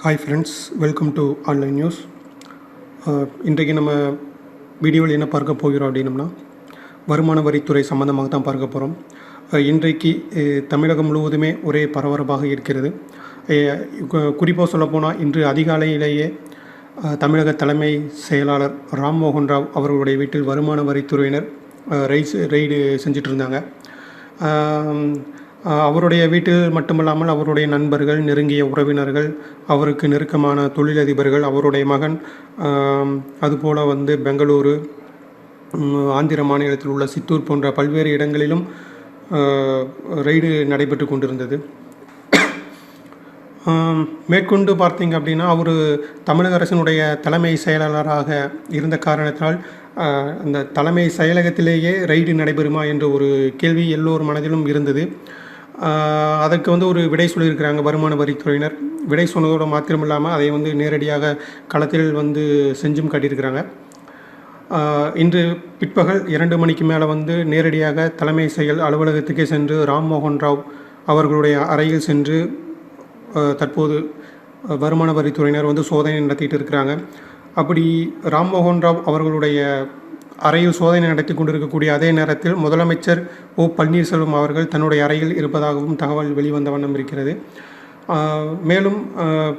Hi friends welcome to online news இன்றைக்கு நம்ம வீடியோவில் என்ன பார்க்க போகிறோம் அப்படின்னம்னா வருமான வரித்துறை சம்மந்தமாக தான் பார்க்க போகிறோம் uh, இன்றைக்கு uh, தமிழகம் முழுவதுமே ஒரே பரபரப்பாக இருக்கிறது. Uh, குறிப்பாக சொல்லப்போனால் இன்று அதிகாலையிலேயே தமிழக தலைமை செயலாளர் ராம்மோகன் ராவ் அவர்களுடைய வீட்டில் வருமான வரித்துறையினர் ரைஸ் ரெய்டு செஞ்சுட்டு இருந்தாங்க. Um, அவருடைய வீட்டில் மட்டுமல்லாமல் அவருடைய நண்பர்கள் நெருங்கிய உறவினர்கள் அவருக்கு நெருக்கமான தொழிலதிபர்கள் அவருடைய மகன் அதுபோல் வந்து பெங்களூரு ஆந்திர மாநிலத்தில் உள்ள சித்தூர் போன்ற பல்வேறு இடங்களிலும் ரைடு ரெய்டு நடைபெற்று கொண்டிருந்தது. மேற்கொண்டு பார்த்தீங்க அப்படின்னா அவர் தமிழக அரசினுடைய தலைமை செயலாளராக இருந்த காரணத்தால் அந்த தலைமை செயலகத்திலேயே ரைடு நடைபெறுமா என்ற ஒரு கேள்வி எல்லோர் மனதிலும் இருந்தது. அதற்கு வந்து ஒரு விடை சொல்லியிருக்கிறாங்க வருமான வரித்துறையினர். விடை சொன்னதோடு மாத்திரமில்லாமல் அதை வந்து நேரடியாக களத்தில் வந்து செஞ்சும் காட்டியிருக்கிறாங்க. இன்று பிற்பகல் இரண்டு மணிக்கு மேலே வந்து நேரடியாக தலைமை செயல் அலுவலகத்துக்கே சென்று ராம்மோகன் ராவ் அவர்களுடைய அறையில் சென்று தற்போது வருமான வரித்துறையினர் வந்து சோதனை நடத்திட்டு இருக்கிறாங்க. அப்படி ராம்மோகன் ராவ் அவர்களுடைய அறையில் சோதனை நடத்தி கொண்டிருக்கக்கூடிய அதே நேரத்தில் முதலமைச்சர் ஓ. பன்னீர்செல்வம் அவர்கள் தன்னுடைய அறையில் இருப்பதாகவும் தகவல் வெளிவந்த வண்ணம் இருக்கிறது. மேலும்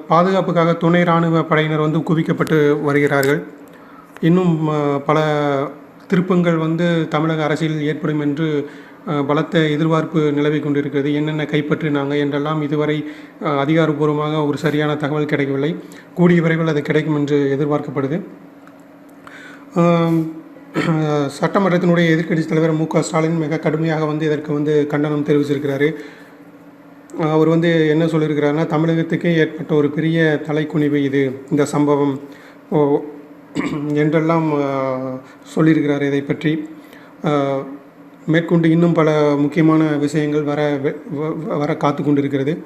பாதுகாப்புக்காக துணை இராணுவ படையினர் வந்து குவிக்கப்பட்டு வருகிறார்கள். இன்னும் பல திருப்பங்கள் வந்து தமிழக அரசியலில் ஏற்படும் என்று பலத்த எதிர்பார்ப்பு நிலவி கொண்டிருக்கிறது. என்னென்ன கைப்பற்றினாங்க என்றெல்லாம் இதுவரை அதிகாரப்பூர்வமாக ஒரு சரியான தகவல் கிடைக்கவில்லை. கூடிய விரைவில் அது கிடைக்கும் என்று எதிர்பார்க்கப்படுது. சட்டமன்றத்தினுடைய எதிர்க்கட்சி தலைவர் மு க ஸ்டாலின் மிக கடுமையாக வந்து இதற்கு வந்து கண்டனம் தெரிவிச்சிருக்கிறாரு. அவர் வந்து என்ன சொல்லியிருக்கிறாருன்னா தமிழகத்துக்கே ஏற்பட்ட ஒரு பெரிய தலைக்குனிவு இது இந்த சம்பவம். ஓ, என்றெல்லாம் சொல்லியிருக்கிறார் இதை பற்றி. மேற்கொண்டு இன்னும் பல முக்கியமான விஷயங்கள் வர வ- வர காத்து கொண்டிருக்கிறது